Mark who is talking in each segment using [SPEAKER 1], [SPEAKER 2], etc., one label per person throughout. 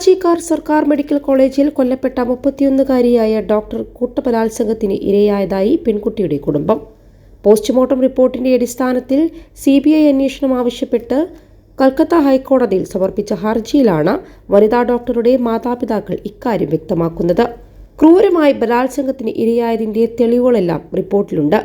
[SPEAKER 1] ആർജിക്കാർ സർക്കാർ മെഡിക്കൽ കോളേജിൽ കൊല്ലപ്പെട്ട മുപ്പത്തിയൊന്നുകാരിയായ ഡോക്ടർ കൂട്ടബലാത്സംഗത്തിന് ഇരയായതായി പെൺകുട്ടിയുടെ കുടുംബം. പോസ്റ്റ്മോർട്ടം റിപ്പോർട്ടിന്റെ അടിസ്ഥാനത്തിൽ സി ബി ഐ അന്വേഷണം ആവശ്യപ്പെട്ട് കൽക്കത്ത ഹൈക്കോടതിയിൽ സമർപ്പിച്ച ഹർജിയിലാണ് വനിതാ ഡോക്ടറുടെ മാതാപിതാക്കൾ ഇക്കാര്യം വ്യക്തമാക്കുന്നത്. ക്രൂരമായി ബലാത്സംഗത്തിന് ഇരയായതിന്റെ തെളിവുകളെല്ലാം റിപ്പോർട്ടിലുണ്ട്.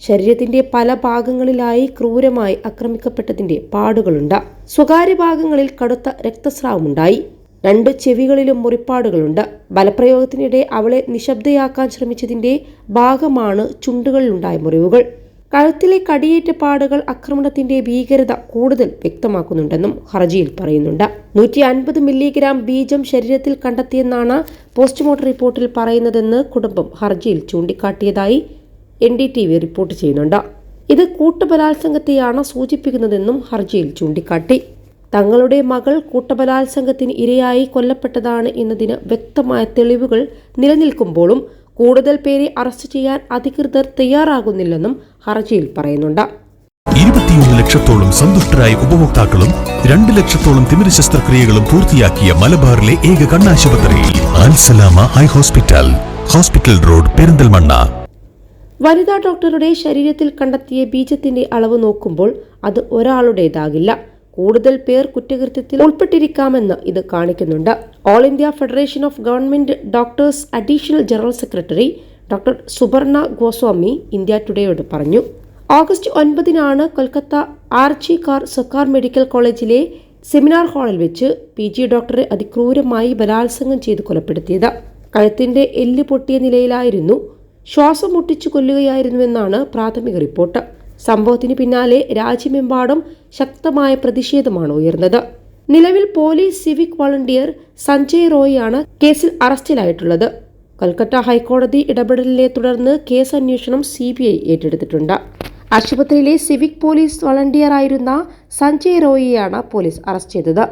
[SPEAKER 1] ശരീരത്തിന്റെ പല ഭാഗങ്ങളിലായി ക്രൂരമായി ആക്രമിക്കപ്പെട്ടതിന്റെ പാടുകളുണ്ട്. സ്വകാര്യ ഭാഗങ്ങളിൽ കടുത്ത രക്തസ്രാവമുണ്ടായി. രണ്ട് ചെവികളിലും മുറിപ്പാടുകളുണ്ട്. ബലപ്രയോഗത്തിനിടെ അവളെ നിശബ്ദയാക്കാൻ ശ്രമിച്ചതിന്റെ ഭാഗമാണ് ചുണ്ടുകളിലുണ്ടായ മുറിവുകൾ. കഴുത്തിലെ കടിയേറ്റ പാടുകൾ ആക്രമണത്തിന്റെ ഭീകരത കൂടുതൽ വ്യക്തമാക്കുന്നുണ്ടെന്നും ഹർജിയിൽ പറയുന്നുണ്ട്. നൂറ്റി അൻപത് മില്ലിഗ്രാം ബീജം ശരീരത്തിൽ കണ്ടെത്തിയെന്നാണ് പോസ്റ്റ്മോർട്ടം റിപ്പോർട്ടിൽ പറയുന്നതെന്ന് കുടുംബം ഹർജിയിൽ ചൂണ്ടിക്കാട്ടിയതായി N D T V report ചെയ്യുന്നുണ്ട്. ഇത് കൂട്ടബലാത്സംഗത്തെയാണ് സൂചിപ്പിക്കുന്നതെന്നും ഹർജിയിൽ ചൂണ്ടിക്കാട്ടി. തങ്ങളുടെ മകൾ കൂട്ടബലാത്സംഗത്തിന് ഇരയായി കൊല്ലപ്പെട്ടതാണ് എന്നതിന് വ്യക്തമായ തെളിവുകൾ നിലനിൽക്കുമ്പോഴും കൂടുതൽ പേരെ അറസ്റ്റ് ചെയ്യാൻ അധികൃതർ തയ്യാറാകുന്നില്ലെന്നും ഹർജിയിൽ പറയുന്നുണ്ട്.
[SPEAKER 2] ഇരുപത്തിയൊന്ന് ലക്ഷത്തോളം സന്തുഷ്ടരായ ഉപഭോക്താക്കളും രണ്ട് ലക്ഷത്തോളം തിമിര ശസ്ത്രക്രിയകളും പൂർത്തിയാക്കിയ മലബാറിലെ ഏക കണ്ണാശുപത്രിയിൽ Al Salama eye hospital hospital road Perinthalmanna.
[SPEAKER 1] വനിതാ ഡോക്ടറുടെ ശരീരത്തിൽ കണ്ടെത്തിയ ബീജത്തിന്റെ അളവ് നോക്കുമ്പോൾ അത് ഒരാളുടേതാകില്ല. കൂടുതൽ പേർ കുറ്റകൃത്യത്തിൽ ഉൾപ്പെട്ടിരിക്കാമെന്ന് ഇത് കാണിക്കുന്നുണ്ട്. All India Federation of Government Doctors additional general secretary doctor Suborna Goswami India ടുഡേയോട് പറഞ്ഞു. ഓഗസ്റ്റ് ഒൻപതിനാണ് കൊൽക്കത്ത ആർച്ചി കാർ സർക്കാർ മെഡിക്കൽ കോളേജിലെ സെമിനാർ ഹാളിൽ വെച്ച് പി ജി ഡോക്ടറെ അതിക്രൂരമായി ബലാത്സംഗം ചെയ്ത് കൊലപ്പെടുത്തിയത്. കഴുത്തിന്റെ എല്ല് പൊട്ടിയ നിലയിലായിരുന്നു ശ്വാസം മുട്ടിച്ചു കൊല്ലുകയായിരുന്നുവെന്നാണ് പ്രാഥമിക റിപ്പോർട്ട്. സംഭവത്തിന് പിന്നാലെ രാജ്യമെമ്പാടും ശക്തമായ പ്രതിഷേധമാണ് ഉയർന്നത്. നിലവിൽ പോലീസ് സിവിക് വളണ്ടിയർ സഞ്ജയ് റോയിയാണ് കേസിൽ അറസ്റ്റിലായിട്ടുള്ളത്. കൽക്കട്ട ഹൈക്കോടതി ഇടപെടലിനെ തുടർന്ന് കേസ് അന്വേഷണം സി ബി ഐ ഏറ്റെടുത്തിട്ടുണ്ട്. ആശുപത്രിയിലെ സിവിക് പോലീസ് വളണ്ടിയറായിരുന്ന സഞ്ജയ് റോയിയെയാണ് പോലീസ് അറസ്റ്റ് ചെയ്തത്.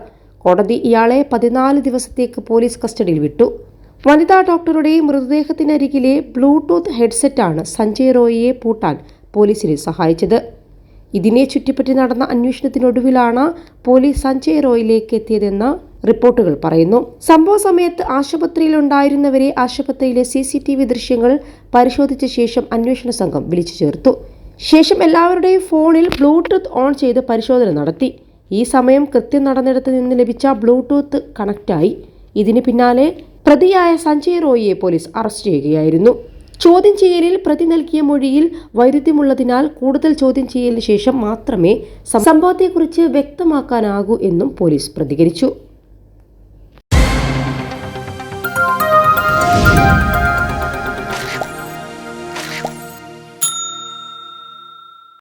[SPEAKER 1] കോടതി ഇയാളെ പതിനാല് ദിവസത്തേക്ക് പോലീസ് കസ്റ്റഡിയിൽ വിട്ടു. വനിതാ ഡോക്ടറുടെ മൃതദേഹത്തിനരികിലെ ബ്ലൂടൂത്ത് ഹെഡ്സെറ്റാണ് സഞ്ജയ് റോയിയെ പൂട്ടാൻ പോലീസിനെ സഹായിച്ചത്. ഇതിനെ ചുറ്റിപ്പറ്റി നടന്ന അന്വേഷണത്തിനൊടുവിലാണ് പോലീസ് സഞ്ജയ് റോയിലേക്ക് എത്തിയതെന്ന് റിപ്പോർട്ടുകൾ പറയുന്നു. സംഭവ സമയത്ത് ആശുപത്രിയിൽ ഉണ്ടായിരുന്നവരെ ആശുപത്രിയിലെ സി സി ടി വി ദൃശ്യങ്ങൾ പരിശോധിച്ച ശേഷം അന്വേഷണ സംഘം വിളിച്ചു ചേർത്തു. ശേഷം എല്ലാവരുടെയും ഫോണിൽ ബ്ലൂടൂത്ത് ഓൺ ചെയ്ത് പരിശോധന നടത്തി. ഈ സമയം കൃത്യം നടന്നിടത്ത് നിന്ന് ലഭിച്ച ബ്ലൂടൂത്ത് കണക്റ്റായി. ഇതിന് പിന്നാലെ പ്രതിയായ സഞ്ജയ് റോയിയെ പോലീസ് അറസ്റ്റ് ചെയ്യുകയായിരുന്നു. ചോദ്യം ചെയ്യലിൽ പ്രതി നൽകിയ മൊഴിയിൽ വൈരുദ്ധ്യമുള്ളതിനാൽ കൂടുതൽ ചോദ്യം ചെയ്യലിന് ശേഷം മാത്രമേ സംഭവത്തെക്കുറിച്ച് വ്യക്തമാക്കാനാകൂ എന്നും പോലീസ് പ്രതികരിച്ചു.